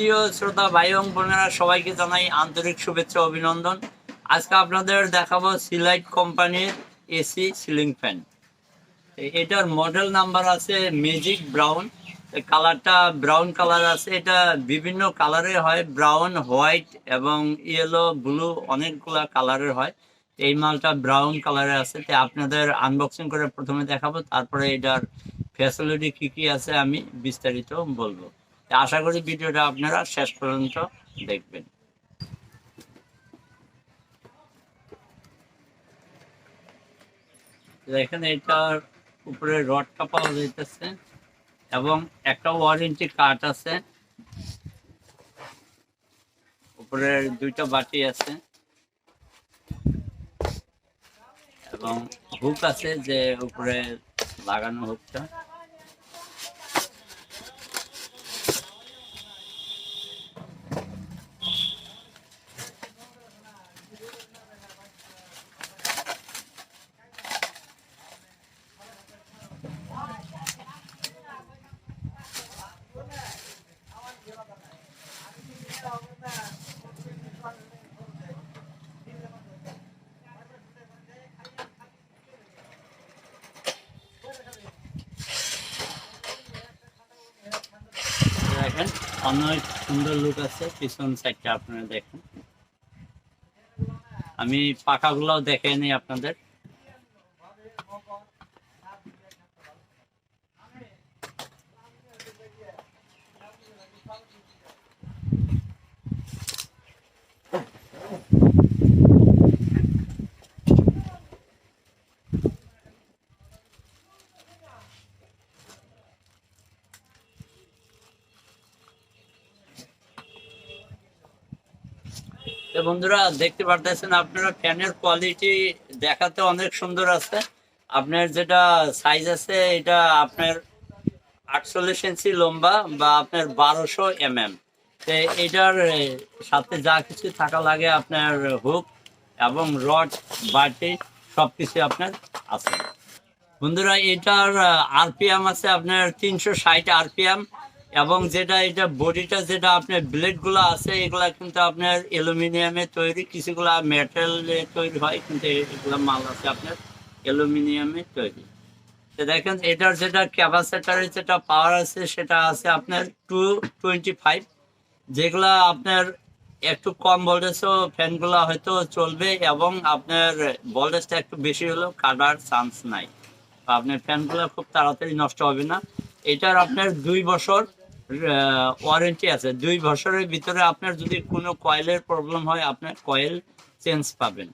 প্রিয় শ্রোতা, ভাই এবং বোনেরা, সবাইকে জানাই আন্তরিক শুভেচ্ছা, অভিনন্দন। আজকে আপনাদের দেখাবো সিলাইট কোম্পানির এসি সিলিং ফ্যান এটার মডেল নাম্বার আছে ম্যাজিক ব্রাউন কালারটা ব্রাউন কালার আছে। এটা বিভিন্ন কালারের হয়। ব্রাউন হোয়াইট এবং ইয়েলো ব্লু অনেকগুলা কালারের হয়। এই মালটা ব্রাউন কালারে আছে। তো আপনাদের আনবক্সিং করে প্রথমে দেখাবো। তারপরে এটার ফ্যাসিলিটি কি কি আছে আমি বিস্তারিত বলব। আশা করি ভিডিওটা আপনারা শেষ পর্যন্ত দেখবেন। দেখেন, এটার উপরে রডটা পাওয়া যাইতেছে এবং একটা ওয়ারেন্টি কার্ড আছে। উপরে দুইটা বাটি আছে। এবং হুক আছে যে উপরে লাগানো হুকটা দেখেন অনেক সুন্দর লুক আছে পিছন সাইডটা আপনারা দেখেন। আমি পাখাগুলোও দেখে নিই আপনাদের। বন্ধুরা, দেখতে পারতেছেন আপনারা ফ্যানের কোয়ালিটি দেখাতে অনেক সুন্দর আছে। আপনার যেটা সাইজ আছে, এটা আপনার আটচল্লিশ ইঞ্চি লম্বা বা আপনার বারোশো এম এম তো এটার সাথে যা কিছু থাকা লাগে, আপনার হুক এবং রড বাটি সব কিছু আপনার আছে। বন্ধুরা, এটার আরপিএম আছে আপনার তিনশো ষাট আরপিএম। এবং যেটা এটা বডিটা যেটা আপনার ব্লেডগুলো আছে, এগুলা কিন্তু আপনার অ্যালুমিনিয়ামে তৈরি, কিছুগুলা মেটালে তৈরি হয়, কিন্তু এগুলা মাল আছে আপনার অ্যালুমিনিয়ামে তৈরি। তো দেখেন, এটার যেটা ক্যাপাসিটারের যেটা পাওয়ার আছে, সেটা আছে আপনার টু টোয়েন্টি ফাইভ যেগুলা আপনার একটু কম ভোল্টেজও ফ্যানগুলো হয়তো চলবে এবং আপনার ভোল্টেজটা একটু বেশি হলেও কাটার চান্স নাই। আপনার ফ্যানগুলো খুব তাড়াতাড়ি নষ্ট হবে না। এটার আপনার দুই বছর ওয়ারেন্টি আছে। দুই বছরের ভিতরে আপনার যদি কোনো কয়েলের প্রবলেম হয়, আপনার কয়েল চেঞ্জ পাবেন।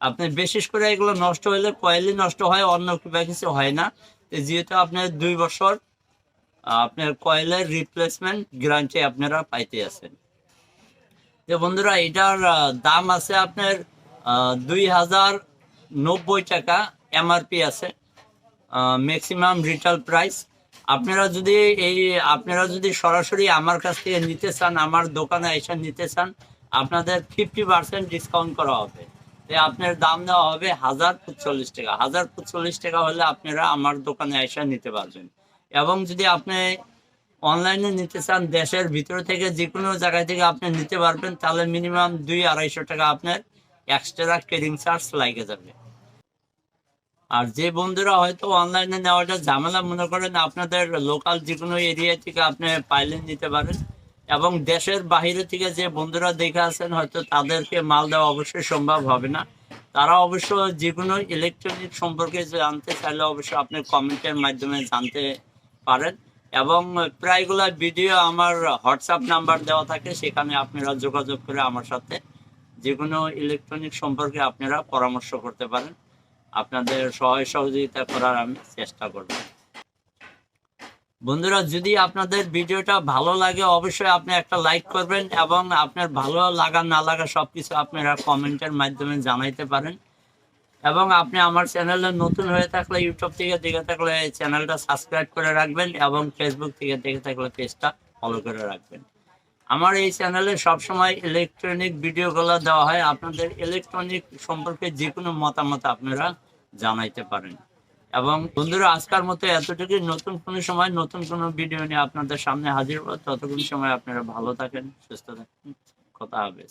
আপনি বিশেষ করে এগুলো নষ্ট হলে কয়েলই নষ্ট হয়, অন্য কিবা কিছু হয় না। যেহেতু আপনার দুই বছর, আপনার কয়েলের রিপ্লেসমেন্ট গ্যারান্টি আপনারা পাইতে আছেন। যে বন্ধুরা, এটার দাম আছে আপনার দুই হাজার নব্বই টাকা এমআরপি আছে ম্যাক্সিমাম রিটেল প্রাইস আপনারা যদি এই, আপনারা যদি সরাসরি আমার কাছ থেকে নিতে চান, আমার দোকানে এসে নিতে চান, আপনাদের ফিফটি পার্সেন্ট ডিসকাউন্ট করা হবে। আপনার দাম দেওয়া হবে হাজার চল্লিশ টাকা। হাজার চল্লিশ টাকা হলে আপনারা আমার দোকানে এসে নিতে পারবেন। এবং যদি আপনি অনলাইনে নিতে চান, দেশের ভিতর থেকে যে কোনো জায়গায় থেকে আপনি নিতে পারবেন, তাহলে মিনিমাম দুই আড়াইশো টাকা আপনার এক্সট্রা কেরিং চার্জ লাগে যাবে। আর যে বন্ধুরা হয়তো অনলাইনে নেওয়াটা ঝামেলা, মনে করেন আপনাদের লোকাল যে কোনো এরিয়া থেকে আপনি পাইলে নিতে পারেন এবং দেশের বাইরে থেকে যে বন্ধুরা দেখে আছেন হয়তো তাদেরকে মাল দেওয়া অবশ্যই সম্ভব হবে না। তারা অবশ্য যে কোনো ইলেকট্রনিক সম্পর্কে জানতে চাইলে অবশ্যই আপনি কমেন্টের মাধ্যমে জানতে পারেন এবং প্রায়গুলা ভিডিও আমার হোয়াটসঅ্যাপ নাম্বার দেওয়া থাকে, সেখানে আপনারা যোগাযোগ করে আমার সাথে যে কোনো ইলেকট্রনিক সম্পর্কে আপনারা পরামর্শ করতে পারেন। আপনাদের সহায় সহযোগিতা করার আমি চেষ্টা করব। বন্ধুরা, যদি আপনাদের ভিডিওটা ভালো লাগে, অবশ্যই আপনি একটা লাইক করবেন এবং আপনার ভালো লাগা, না লাগা সব কিছু আপনারা কমেন্টের মাধ্যমে জানাইতে পারেন। এবং আপনি আমার চ্যানেলে নতুন হয়ে থাকলে, ইউটিউব থেকে দেখে থাকলে, চ্যানেলটা সাবস্ক্রাইব করে রাখবেন এবং ফেসবুক থেকে দেখে থাকলে, পেজটা ফলো করে রাখবেন। আমার এই চ্যানেলে সবসময় ইলেকট্রনিক ভিডিওগুলো দেওয়া হয়। আপনাদের ইলেকট্রনিক সম্পর্কে যে কোনো মতামত আপনারা জানাইতে পারেন। এবং বন্ধুরা, আজকার মতো এতটুকুই। নতুন কোনো সময়, নতুন কোনো ভিডিও নিয়ে আপনাদের সামনে হাজির হব। ততক্ষণ সময় আপনারা ভালো থাকেন, সুস্থ থাকেন। কথা হবে।